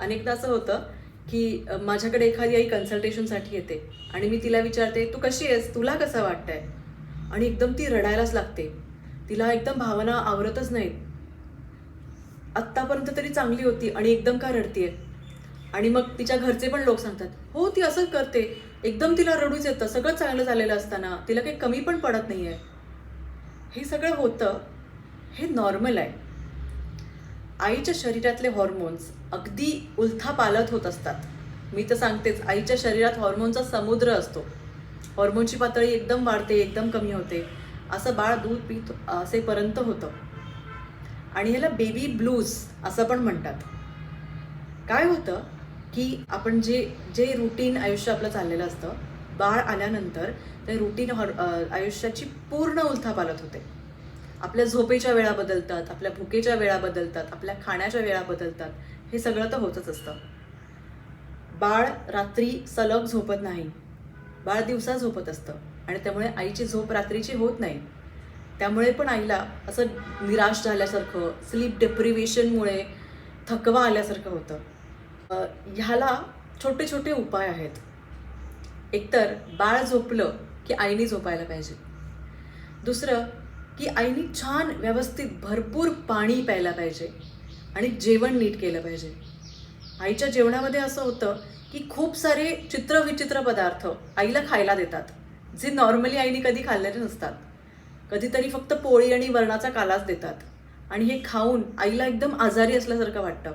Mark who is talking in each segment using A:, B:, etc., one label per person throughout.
A: अनेकदा असं होतं की माझ्याकडे एखादी आई कन्सल्टेशनसाठी येते आणि मी तिला विचारते तू कशी आहेस? तुला कसं वाटतंय? आणि एकदम ती रडायलाच लागते. तिला एकदम भावना आवरतच नाहीत. आत्तापर्यंत तरी चांगली होती आणि एकदम का रडतीये? आणि मग तिच्या घरचे पण लोक सांगतात हो ती असंच करते. एकदम तिला रडूच येतं. सगळं चांगलं झालेलं असताना तिला काही कमी पण पडत नाही आहे हे सगळं होतं. हे नॉर्मल आहे. आईच्या शरीरातले हॉर्मोन्स अगदी उलथापालत होत असतात. मी तर सांगतेच आईच्या शरीरात हॉर्मोनचा समुद्र असतो. हॉर्मोनची पातळी एकदम वाढते एकदम कमी होते. असं बाळ दूध पित असेपर्यंत होतं. आणि ह्याला बेबी ब्लूज असं पण म्हणतात. काय होतं की आपण जे जे रुटीन आयुष्य आपलं चाललेलं असतं बाळ आल्यानंतर ते रुटीन आयुष्याची पूर्ण उलथापालत होते. आपल्या झोपेच्या वेळा बदलतात आपल्या भुकेच्या वेळा बदलतात आपल्या खाण्याच्या वेळा बदलतात. हे सगळं तर होतच असतं. बाळ रात्री सलग झोपत नाही. बाळ दिवसा झोपत असतं. आणि त्यामुळे आईची झोप रात्रीची होत नाही. त्यामुळे पण आईला असं निराश झाल्यासारखं स्लीप डेप्रिवेशनमुळे थकवा आल्यासारखं होतं. ह्याला छोटे छोटे उपाय आहेत. एकतर बाळ झोपलं की आईने झोपायला पाहिजे. दुसरं की आईने छान व्यवस्थित भरपूर पाणी प्यायला पाहिजे आणि जेवण नीट केलं पाहिजे. आईच्या जेवणामध्ये असं होतं की खूप सारे चित्रविचित्र पदार्थ आईला खायला देतात जे नॉर्मली आईने कधी खाल्लेले नसतात. कधीतरी फक्त पोळी आणि वरणाचा कालाच देतात आणि हे खाऊन आईला एकदम आजारी असल्यासारखं वाटतं.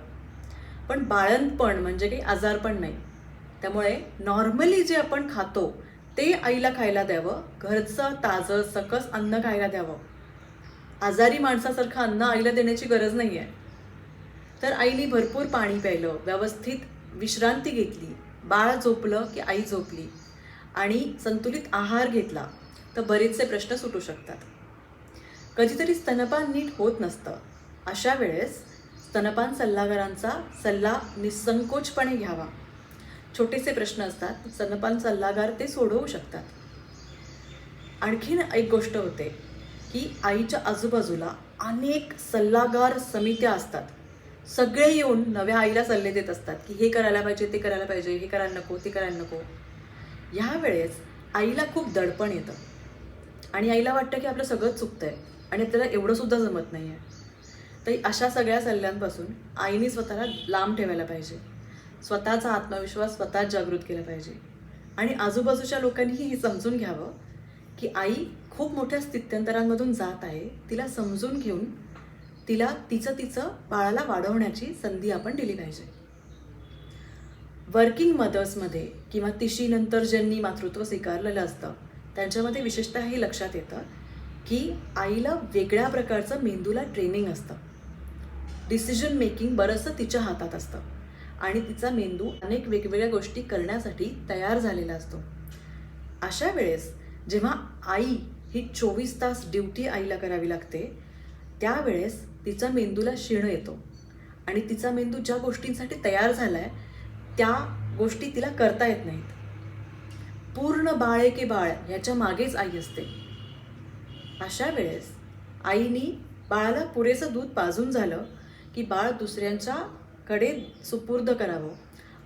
A: पण बाळंतपण म्हणजे काही आजारपण नाही. त्यामुळे नॉर्मली जे आपण खातो ते आईला खायला द्यावं. घरचं ताजं सकस अन्न खायला द्यावं. आजारी माणसासारखं अन्न आईला देण्याची गरज नाही आहे तर आईने भरपूर पाणी प्यायलं व्यवस्थित विश्रांती घेतली. बाळ झोपलं की आई झोपली. आणि संतुलित आहार घेतला तर बरेचसे प्रश्न सुटू शकतात. कधीतरी स्तनपान नीट होत नसतं. अशा वेळेस स्तनपान सल्लागारांचा सल्ला निसंकोचपणे घ्यावा. छोटेसे प्रश्न असतात. स्तनपान सल्लागार ते सोडवू शकतात. आणखीन एक गोष्ट होते की आईच्या आजूबाजूला अनेक सल्लागार समित्या असतात. सगळे येऊन नव्या आईला सल्ले देत असतात की हे करायला पाहिजे ते करायला पाहिजे हे करायला नको ते करायला नको. ह्या वेळेस आईला खूप दडपण येतं. आणि आईला वाटतं की आपलं सगळंच आहे आणि त्याला एवढं सुद्धा जमत नाही आहे तर अशा सगळ्या सल्ल्यांपासून आईने स्वतःला लांब ठेवायला पाहिजे. स्वतःचा आत्मविश्वास स्वतः जागृत केला पाहिजे. आणि आजूबाजूच्या लोकांनीही हे समजून घ्यावं की आई खूप मोठ्या स्थित्यंतरांमधून जात आहे. तिला समजून घेऊन तिला तिचं तिचं बाळाला वाढवण्याची संधी आपण दिली पाहिजे. वर्किंग मदर्समध्ये किंवा तिशीनंतर ज्यांनी मातृत्व स्वीकारलेलं असतं त्यांच्यामध्ये विशेषतः हे लक्षात येतं की आईला वेगळ्या प्रकारचं मेंदूला ट्रेनिंग असतं. डिसिजन मेकिंग बरंचसं तिच्या हातात असतं. आणि तिचा मेंदू अनेक वेगवेगळ्या गोष्टी करण्यासाठी तयार झालेला असतो. अशा वेळेस जेव्हा आई ही चोवीस तास ड्युटी आईला करावी लागते त्यावेळेस तिचा मेंदूला शिण येतो. आणि तिचा मेंदू ज्या गोष्टींसाठी तयार झाला आहे त्या गोष्टी तिला करता येत नाहीत. पूर्ण बाळ आहे की बाळ ह्याच्या मागेच आई असते. अशा वेळेस आईनी बाळाला पुरेसं दूध पाजून झालं की बाळ दुसऱ्यांच्या कडे सुपूर्द करावं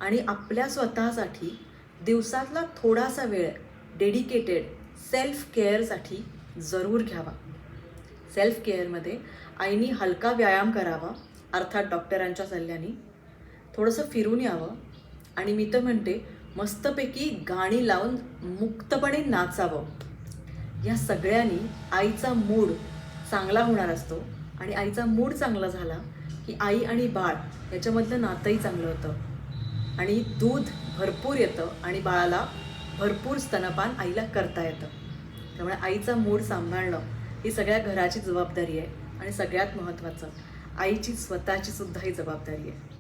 A: आणि आपल्या स्वतःसाठी दिवसातला थोडासा वेळ डेडिकेटेड सेल्फ केअरसाठी जरूर घ्यावा. सेल्फ केअरमध्ये आईनी हलका व्यायाम करावा अर्थात डॉक्टरांच्या सल्ल्याने. थोडंसं फिरून यावं आणि मी तर म्हणते मस्तपैकी गाणी लावून मुक्तपणे नाचावं. या सगळ्यांनी आईचा मूड चांगला होणार असतो. आणि आईचा मूड चांगला झाला की आई आणि बाळ याच्यामधलं नातंही चांगलं होतं. आणि दूध भरपूर येतं आणि बाळाला भरपूर स्तनपान आईला करता येतं. त्यामुळे आईचा मूड सांभाळणं ही सगळ्या घराची जबाबदारी आहे आणि सगळ्यात महत्त्वाचं आईची स्वतःची सुद्धा ही जबाबदारी आहे.